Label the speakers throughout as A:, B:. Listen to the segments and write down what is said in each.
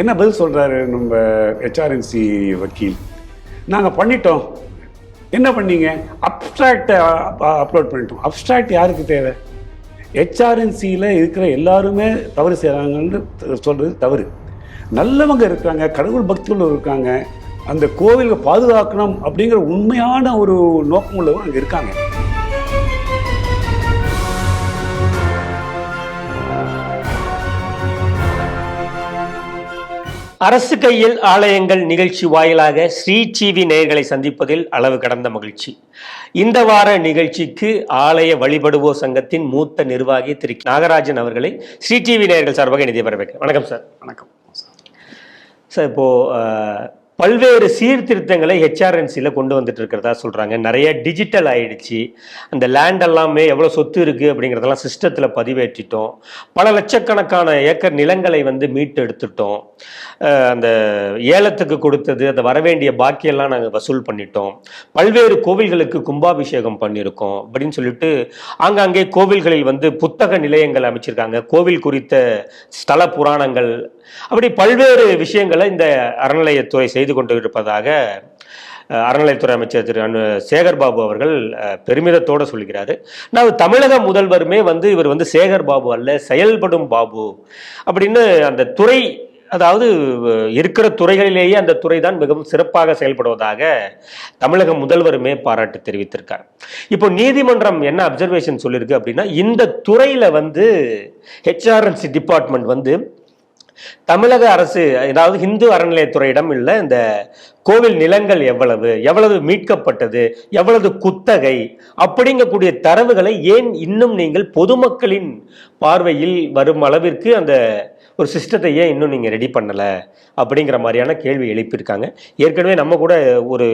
A: என்ன பதில் சொல்கிறாரு நம்ம ஹெச்ஆர்என்சி வக்கீல்? நாங்கள் பண்ணிட்டோம். என்ன பண்ணீங்க? அப்ட்ராக்டை அப்லோட் பண்ணிட்டோம். அப்ட்ராக்ட் யாருக்கு தேவை? ஹெச்ஆர்என்சியில் இருக்கிற எல்லாருமே தவறு செய்கிறாங்கன்னு சொல்கிறது தவறு. நல்லவங்க இருக்காங்க கடவுள் பக்திகள் இருக்காங்க அந்த கோவிலை பாதுகாக்கணும் அப்படிங்கிற உண்மையான ஒரு நோக்கம் உள்ளவங்க அங்கே இருக்காங்க.
B: அரசு கையில் ஆலயங்கள் நிகழ்ச்சி வாயிலாக ஸ்ரீ டிவி நேயர்களை சந்திப்பதில் அளவு கடந்த மகிழ்ச்சி. இந்த வார நிகழ்ச்சிக்கு ஆலய வழிபடுவோர் சங்கத்தின் மூத்த நிர்வாகி திரு நாகராஜன் அவர்களை ஸ்ரீ டிவி நேயர்கள் சார்பாக நிதி வரவேற்க வணக்கம் சார்.
A: வணக்கம்.
B: சார் இப்போ அஹ், பல்வேறு சீர்திருத்தங்களை ஹெச்ஆர்என்சியில் கொண்டு வந்துட்டு இருக்கிறதா சொல்கிறாங்க நிறைய டிஜிட்டல் ஆயிடுச்சு. அந்த லேண்ட் எல்லாமே எவ்வளோ சொத்து இருக்குது அப்படிங்கிறதெல்லாம் சிஸ்டத்தில் பதிவேற்றிட்டோம். பல லட்சக்கணக்கான ஏக்கர் நிலங்களை வந்து மீட்டு எடுத்துட்டோம் அந்த ஏலத்துக்கு கொடுத்தது அந்த வரவேண்டிய பாக்கியெல்லாம் நாங்கள் வசூல் பண்ணிட்டோம். பல்வேறு கோவில்களுக்கு கும்பாபிஷேகம் பண்ணியிருக்கோம் அப்படின்னு சொல்லிட்டு ஆங்காங்கே கோவில்களில் வந்து புத்தக நிலையங்கள் அமைச்சிருக்காங்க. கோவில் குறித்த ஸ்தல புராணங்கள் அப்படி பல்வேறு விஷயங்களை இந்த அறநிலையத்துறை செய்து கொண்டு இருப்பதாக அறநிலையத்துறை அமைச்சர் திரு அனு சேகர் பாபு அவர்கள் பெருமிதத்தோடு சொல்கிறாரு. நான் தமிழக முதல்வருமே வந்து இவர் வந்து சேகர் பாபு அல்ல செயல்படும் பாபு அப்படின்னு அந்த துறை அதாவது இருக்கிற துறைகளிலேயே அந்த துறை தான் மிகவும் சிறப்பாக செயல்படுவதாக தமிழக முதல்வருமே பாராட்டு தெரிவித்திருக்கார். இப்போ நீதிமன்றம் என்ன அப்சர்வேஷன் சொல்லியிருக்கு அப்படின்னா இந்த துறையில் வந்து ஹெச்ஆர்என்சி டிபார்ட்மெண்ட் வந்து தமிழக அரசு அதாவது இந்து அறநிலையத்துறையிடம் உள்ள இந்த கோவில் நிலங்கள் எவ்வளவு எவ்வளவு மீட்கப்பட்டது எவ்வளவு குத்தகை அப்படிங்கக்கூடிய தரவுகளை ஏன் இன்னும் நீங்கள் பொதுமக்களின் பார்வையில் வரும் அளவிற்கு அந்த ஒரு சிஸ்டத்தை ஏன் இன்னும் நீங்கள் ரெடி பண்ணலை அப்படிங்கிற மாதிரியான கேள்வி எழுப்பியிருக்காங்க. ஏற்கனவே நம்ம கூட ஒரு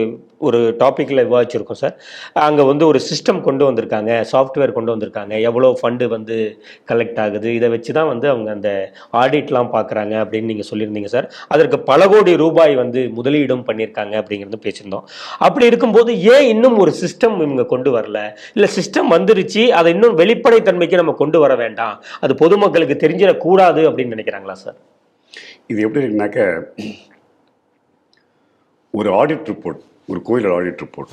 B: ஒரு டாப்பிக்கில் விவாதிச்சிருக்கோம் சார். அங்கே வந்து ஒரு சிஸ்டம் கொண்டு வந்திருக்காங்க சாஃப்ட்வேர் கொண்டு வந்திருக்காங்க. எவ்வளோ ஃபண்டு வந்து கலெக்ட் ஆகுது? இதை வச்சு தான் வந்து அவங்க அந்த ஆடிட்லாம் பார்க்குறாங்க அப்படின்னு நீங்கள் சொல்லியிருந்தீங்க சார். அதற்கு பல கோடி ரூபாய் வந்து முதலீடும் பண்ணியிருக்காங்க அப்படிங்கிறது பேசியிருந்தோம். அப்படி இருக்கும்போது ஏன் இன்னும் ஒரு சிஸ்டம் இவங்க கொண்டு வரல? இல்லை சிஸ்டம் வந்துருச்சு அதை இன்னும் வெளிப்படைத்தன்மைக்கு நம்ம கொண்டு வர வேண்டாம். அது பொதுமக்களுக்கு தெரிஞ்சிடக்கூடாது அப்படின்னு நினைக்கிறாங்களா சார்?
A: இது எப்படி இருக்குனாக்க ஒரு ஆடிட் ரிப்போர்ட் ஒரு கோயிலோட ஆடிட் ரிப்போர்ட்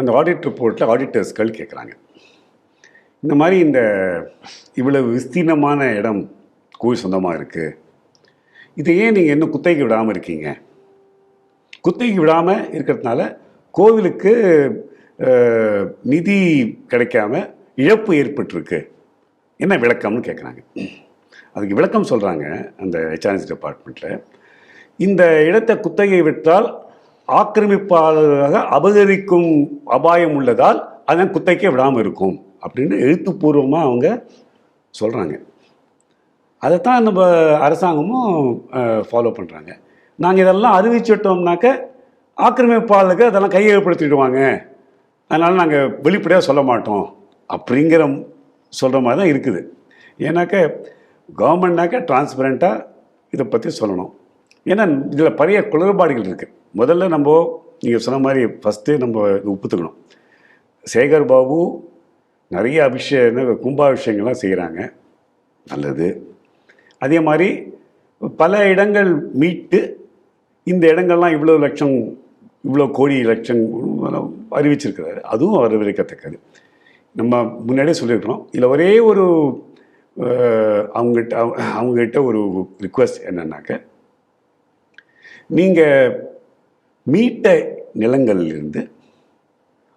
A: அந்த ஆடிட் ரிப்போர்ட்டில் ஆடிட்டர்ஸ்கள் கேட்குறாங்க. இந்த மாதிரி இந்த இவ்வளவு விஸ்தீர்ணமான இடம் கோயில் சொந்தமாக இருக்குது இதை ஏன் நீங்கள் இன்னும் குத்தகைக்கு விடாமல் இருக்கீங்க? குத்தகைக்கு விடாமல் இருக்கிறதுனால கோவிலுக்கு நிதி கிடைக்காம இழப்பு ஏற்பட்டிருக்கு. என்ன விளக்கம்னு கேட்குறாங்க. அதுக்கு விளக்கம் சொல்கிறாங்க அந்த ஹெச்ஆர்என்சி டிபார்ட்மெண்ட்டில் இந்த இடத்தை குத்தகை விட்டால் ஆக்கிரமிப்பாளராக அபகரிக்கும் அபாயம் உள்ளதால் அதை குத்தகைக்கே விடாமல் இருக்கும் அப்படின்னு எழுத்துப்பூர்வமாக அவங்க சொல்கிறாங்க அதைத்தான் நம்ம அரசாங்கமும் ஃபாலோ பண்ணுறாங்க நாங்கள் இதெல்லாம் அறிவிச்சிட்டோம்னாக்க ஆக்கிரமிப்பாளருக்கு அதெல்லாம் கையகப்படுத்திடுவாங்க. அதனால் நாங்கள் வெளிப்படையாக சொல்ல மாட்டோம். அப்படிங்கிற சொல்கிற மாதிரி தான் இருக்குது. ஏன்னாக்க கவர்மெண்ட்னாக்க டிரான்ஸ்பரண்ட்டாக இதை பற்றி சொல்லணும். ஏன்னா இதில் பழைய குளறுபாடுகள் இருக்குது முதல்ல நம்ம நீங்கள் சொன்ன மாதிரி ஃபஸ்ட்டு நம்ம ஒப்புத்துக்கணும். சேகர் பாபு நிறைய அபிஷேக கும்பாபிஷேகங்கள்லாம் செய்கிறாங்க நல்லது. அதே மாதிரி பல இடங்கள் மீட்டு இந்த இடங்கள்லாம் இவ்வளோ லட்சம் இவ்வளோ கோடி லட்சம் அறிவிச்சிருக்கிறாரு. அதுவும் வரவேற்கத்தக்கது. நம்ம முன்னாடியே சொல்லியிருக்கிறோம். இதில் ஒரே ஒரு அவங்ககிட்ட அவங்க- அவங்ககிட்ட ஒரு ரிக்வஸ்ட் என்னன்னாக்க நீங்கள் மீட்ட நிலங்களிலிருந்து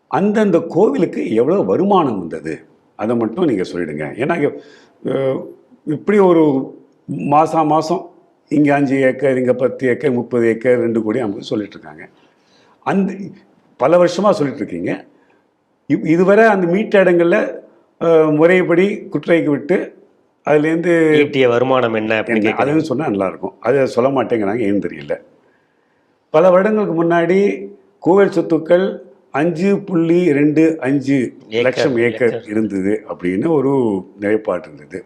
A: அந்தந்த கோவிலுக்கு எவ்வளோ வருமானம் வந்தது? அதை மட்டும் நீங்கள் சொல்லிடுங்க. ஏன்னா இப்படி ஒரு மாதம் மாதம் இங்கே அஞ்சு ஏக்கர் இங்கே பத்து ஏக்கர் முப்பது ஏக்கர் ரெண்டு கோடி அவங்க சொல்லிட்டுருக்காங்க. அந்த பல வருஷமாக சொல்லிட்டுருக்கீங்க. இப் இதுவரை அந்த மீட்ட இடங்களில் முறைப்படி குற்றகைக்கு விட்டு அதுலேருந்து
B: ஈட்டிய வருமானம் என்ன அப்படின்னு.
A: அதுன்னு சொன்னால் நல்லாயிருக்கும். அதை சொல்ல மாட்டேங்கிறாங்க ஏன்னு தெரியல. பல வருடங்களுக்கு முன்னாடி கோவில் சொத்துக்கள் அஞ்சு புள்ளி ரெண்டு அஞ்சு லட்சம் ஏக்கர்
B: ஏக்கர்.
A: இருந்தது அப்படின்னு ஒரு நிலைப்பாடு இருந்தது.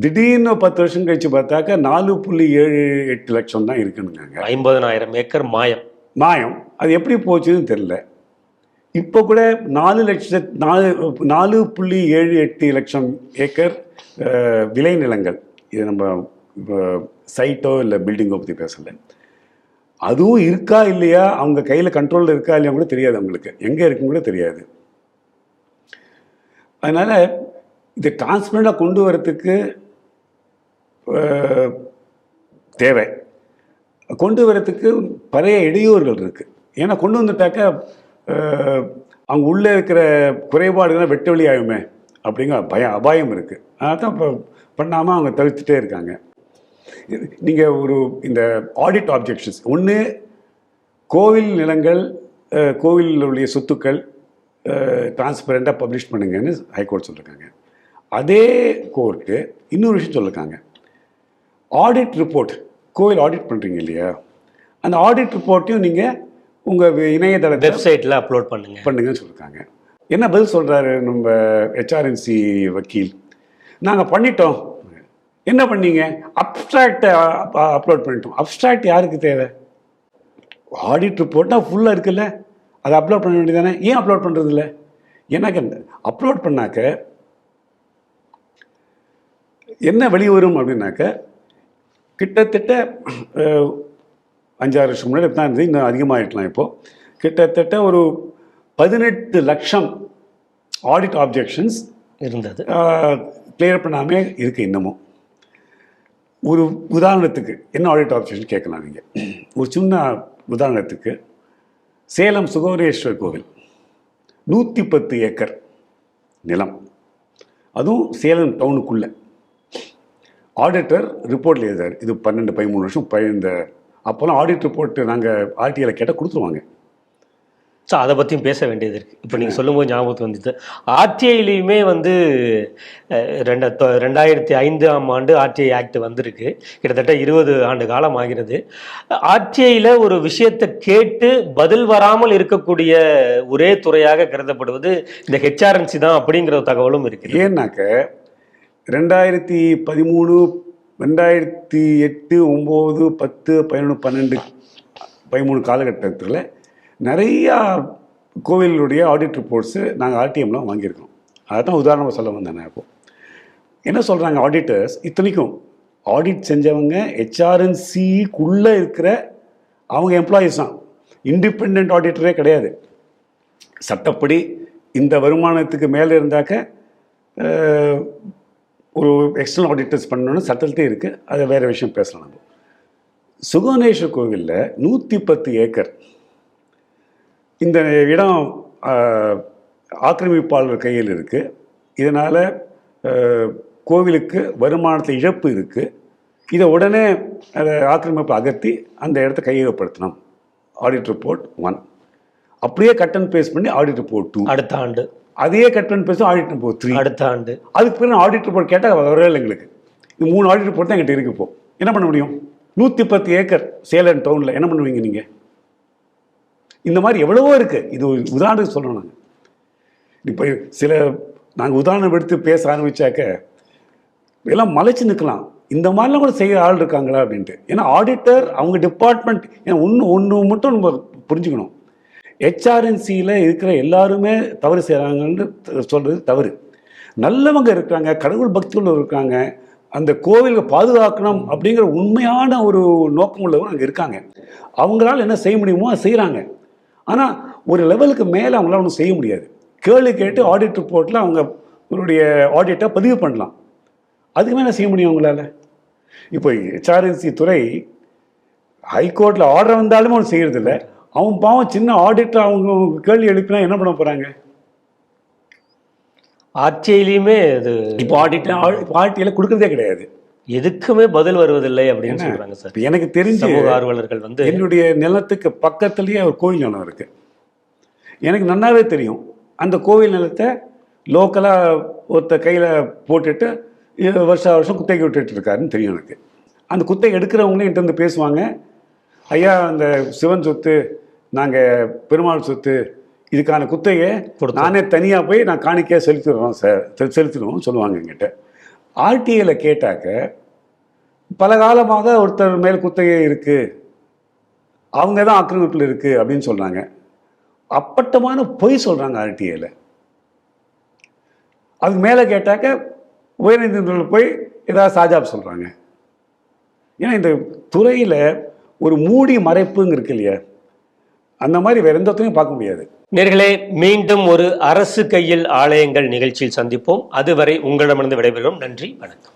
A: திடீர்னு பத்து வருஷம் கழிச்சு பார்த்தாக்கா நாலு புள்ளி ஏழு எட்டு லட்சம் தான் இருக்குனுங்க
B: ஐம்பதனாயிரம் ஏக்கர் மாயம்.
A: மாயம். அது எப்படி போச்சுன்னு தெரில இப்போ கூட நாலு லட்ச நாலு நாலு புள்ளி ஏழு எட்டு லட்சம் ஏக்கர் விளை விளைநிலங்கள் இது நம்ம சைட்டோ இல்லை பில்டிங்கோ பற்றி பேசலை. அதுவும் இருக்கா இல்லையா? அவங்க கையில் கண்ட்ரோலில் இருக்கா இல்லையா கூட தெரியாது அவங்களுக்கு. எங்கே இருக்குன்னு கூட தெரியாது. அதனால் இதை டிரான்ஸ்பரண்டாக கொண்டு வரத்துக்கு தேவை. கொண்டு வரத்துக்கு பழைய இடையூறுகள் இருக்குது ஏன்னா கொண்டு வந்துட்டாக்க அங்கே அவங்க உள்ளே இருக்கிற குறைபாடுகள்லாம் வெட்ட வெளியாகுமே அப்படிங்கிற பயம் அபாயம் இருக்குது அதான் இப்போ பண்ணாமல் அவங்க தவிர்த்துட்டே இருக்காங்க. நீங்கள் ஒரு இந்த ஆடிட் ஆப்ஜெக்ஷன்ஸ் ஒன்று கோவில் நிலங்கள் கோவிலில் உள்ள சொத்துக்கள் டிரான்ஸ்பரண்ட்டாக பப்ளிஷ் பண்ணுங்கன்னு ஹைகோர்ட் சொல்லியிருக்காங்க அதே கோர்ட்டு இன்னொரு விஷயம் சொல்லியிருக்காங்க ஆடிட் ரிப்போர்ட் கோவில் ஆடிட் பண்ணுறீங்க இல்லையா? அந்த ஆடிட் ரிப்போர்ட்டையும் நீங்கள் உங்கள் இணையதளத்தில்
B: வெப்சைட்ல அப்லோட் பண்ணுங்க.
A: பண்ணுங்கன்னு சொல்லியிருக்காங்க என்ன பதில் சொல்கிறாரு நம்ம ஹெச்ஆர்என்சி வக்கீல்? நாங்கள் பண்ணிட்டோம். என்ன பண்ணீங்க? அப்ட்ராக்டை அப்லோட் பண்ணிட்டோம். அப்ட்ராக்ட் யாருக்கு தேவை? ஆடிட் ரிப்போர்ட்னா ஃபுல்லாக இருக்குல்ல. அதை அப்லோட் பண்ண வேண்டியதானே ஏன் அப்லோட் பண்ணுறது இல்லை எனக்கு அப்லோட் பண்ணாக்க என்ன வெளிவரும் அப்படின்னாக்க கிட்டத்தட்ட அஞ்சாறு வருஷம் முன்னாடி தான் இருந்தது. இன்னும் அதிகமாகிட்டலாம் இப்போது கிட்டத்தட்ட ஒரு பதினெட்டு லட்சம் ஆடிட் ஆப்ஜெக்ஷன்ஸ்
B: இருந்தது.
A: கிளியர் பண்ணாமே இருக்குது இன்னமும். ஒரு உதாரணத்துக்கு என்ன ஆடிட் ஆப்ஜெக்ஷன் கேட்கலாம் நீங்கள் ஒரு சின்ன உதாரணத்துக்கு சேலம் சுகவரேஸ்வரர் கோவில் நூற்றி பத்து ஏக்கர் நிலம். அதுவும் சேலம் டவுனுக்குள்ளே ஆடிட்டர் ரிப்போர்ட்டில் எழுதார் இது பன்னெண்டு பதிமூணு வருஷம் இந்த அப்போல்லாம் ஆடிட் ரிப்போர்ட் நாங்கள் ஆர்டிஐயில் கேட்டால் கொடுத்துருவாங்க.
B: ஸோ அதை பற்றியும் பேச வேண்டியது இருக்குது இப்போ நீங்கள் சொல்லும்போது ஞாபகத்துக்கு வந்துச்சு. ஆர்டிஐலையுமே வந்து ரெண்ட ரெண்டாயிரத்தி ஐந்தாம் ஆண்டு ஆர்டிஐ ஆக்ட் வந்திருக்கு. கிட்டத்தட்ட இருபது ஆண்டு காலம் ஆகிறது. ஆர்டிஐயில் ஒரு விஷயத்தை கேட்டு பதில் வராமல் இருக்கக்கூடிய ஒரே துறையாக கருதப்படுவது இந்த ஹெச்ஆர்என்சி தான் அப்படிங்கிற தகவலும் இருக்குது.
A: ஏன்னாக்க ரெண்டாயிரத்தி பதிமூணு ரெண்டாயிரத்தி எட்டு ஒம்பது பத்து பதினொன்று பன்னெண்டு பதிமூணு காலகட்டத்தில் நிறையா கோவிலுடைய ஆடிட் ரிப்போர்ட்ஸு நாங்கள் ஆர்டிஎம்லாம் வாங்கியிருக்கோம். அதான் உதாரணமாக சொல்ல வந்தேன் நான் இப்போ. என்ன சொல்கிறாங்க ஆடிட்டர்ஸ் இத்தனைக்கும் ஆடிட் செஞ்சவங்க ஹெச்ஆர்என்சிக்குள்ளே இருக்கிற அவங்க எம்ப்ளாயீஸ் தான். இண்டிபெண்ட் ஆடிட்டரே கிடையாது. சட்டப்படி இந்த வருமானத்துக்கு மேலே இருந்தாக்க ஒரு எக்ஸ்டர்னல் ஆடிட்டர்ஸ் பண்ணணும்னு சட்டத்திலே இருக்குது அது வேறு விஷயம் பேசலாம் நம்ம. சுகவனேஸ்வர் கோவிலில் நூற்றி பத்து ஏக்கர். இந்த இடம் ஆக்கிரமிப்பாளர் கையில் இருக்குது இதனால் கோவிலுக்கு வருமானத்தில் இழப்பு இருக்குது இதை உடனே அதை ஆக்கிரமிப்பு அகற்றி அந்த இடத்த கையகப்படுத்தணும். ஆடிட் ரிப்போர்ட் ஒன் அப்படியே கட் அண்ட் பேஸ்ட் பண்ணி ஆடிட் ரிப்போர்ட் டூ
B: அடுத்த ஆண்டு.
A: அதையே cut and paste audit report three
B: அடுத்த ஆண்டு.
A: அதுக்கு பிறகு ஆடிட் ரிப்போர்ட் கேட்டால் வரவே இல்லை எங்களுக்கு. இது மூணு ஆடிட் ரிப்போர்ட் தான் எங்கிட்ட இருக்கு இப்போ. என்ன பண்ண முடியும்? நூற்றி பத்து ஏக்கர் சேலம் டவுனில் என்ன பண்ணுவீங்க நீங்கள் இந்த மாதிரி எவ்வளவோ இருக்குது இது உதாரணத்துக்கு சொல்கிறோம் நாங்கள் இப்போ சில நாங்கள் உதாரணம் எடுத்து பேச ஆரம்பிச்சாக்க எல்லாம் மலைச்சு நிற்கலாம். இந்த மாதிரிலாம் கூட செய்ய ஆள் இருக்காங்களா அப்படின்ட்டு. ஏன்னா ஆடிட்டர் அவங்க டிபார்ட்மெண்ட் ஏன்னா ஒன்று ஒன்று மட்டும் நம்ம புரிஞ்சுக்கணும். ஹெச்ஆர்என்சியில் இருக்கிற எல்லாருமே தவறு செய்கிறாங்கன்னு சொல்கிறது தவறு. நல்லவங்க இருக்கிறாங்க கடவுள் பக்திகள் இருக்காங்க அந்த கோவிலை பாதுகாக்கணும் அப்படிங்கிற உண்மையான ஒரு நோக்கம் உள்ளவங்க அங்கே இருக்காங்க. அவங்களால என்ன செய்ய முடியுமோ அதை செய்கிறாங்க ஆனால் ஒரு லெவலுக்கு மேலே அவங்களால ஒன்றும் செய்ய முடியாது. கேள்வி கேட்டு ஆடிட் ரிப்போர்ட்டில் அவங்க அவருடைய ஆடிட்டை பதிவு பண்ணலாம். அதுக்கு மேலே செய்ய முடியும் அவங்களால? இப்போ ஹெச்ஆர்என்சி துறை ஹைகோர்ட்டில் ஆர்டர் வந்தாலுமே ஒன்று செய்கிறதில்ல அவன் பாவம் சின்ன ஆடிட்டர் அவங்க கேள்வி எழுப்பினா என்ன பண்ண போகிறாங்க
B: ஆட்சியிலையுமே அது
A: இப்போ ஆடிட் ஆர்டியில் கொடுக்கறதே கிடையாது.
B: எதுக்குமே பதில் வருவதில்லை அப்படின்னு சொல்றாங்க சார்.
A: எனக்கு தெரிஞ்சு
B: ஆர்வலர்கள் வந்து
A: என்னுடைய நிலத்துக்கு பக்கத்துலேயே ஒரு கோயில் நிலம் இருக்கு. எனக்கு நன்னாவே தெரியும். அந்த கோவில் நிலத்தை லோக்கலாக ஒருத்த கையில் போட்டுட்டு வருஷா வருஷம் குத்தகை விட்டுட்டு இருக்காருன்னு தெரியும் எனக்கு. அந்த குத்தகை எடுக்கிறவங்களே என்கிட்ட வந்து பேசுவாங்க. ஐயா அந்த சிவன் சொத்து நாங்கள் பெருமாள் சொத்து இதுக்கான குத்தகையை. நானே தனியாக போய் நான் காணிக்கையாக செலுத்திடுறோம் சார். செ- செலுத்திடுவோம் சொல்லுவாங்க என்கிட்ட. ஆர்டிஐல கேட்டாக்க பல காலமாக ஒருத்தர் மேல் குத்தகை இருக்குது அவங்க தான் ஆக்கிரமிப்பில் இருக்குது அப்படின்னு சொல்கிறாங்க அப்பட்டமான பொய் சொல்கிறாங்க ஆர்டிஐல அதுக்கு மேலே கேட்டாக்க உயர்நீதிமன்றத்தில் போய் ஏதாவது சாஜாப் சொல்கிறாங்க ஏன்னா இந்த துறையில் ஒரு மூடி மறைப்புங்க இருக்கு இல்லையா? அந்த மாதிரி வேற எந்த பார்க்க முடியாது.
B: நேர்களே மீண்டும் ஒரு அரசு கையில் ஆலயங்கள் நிகழ்ச்சியில் சந்திப்போம். அதுவரை உங்களிடமிருந்து விடைபெறுகிறோம். நன்றி வணக்கம்.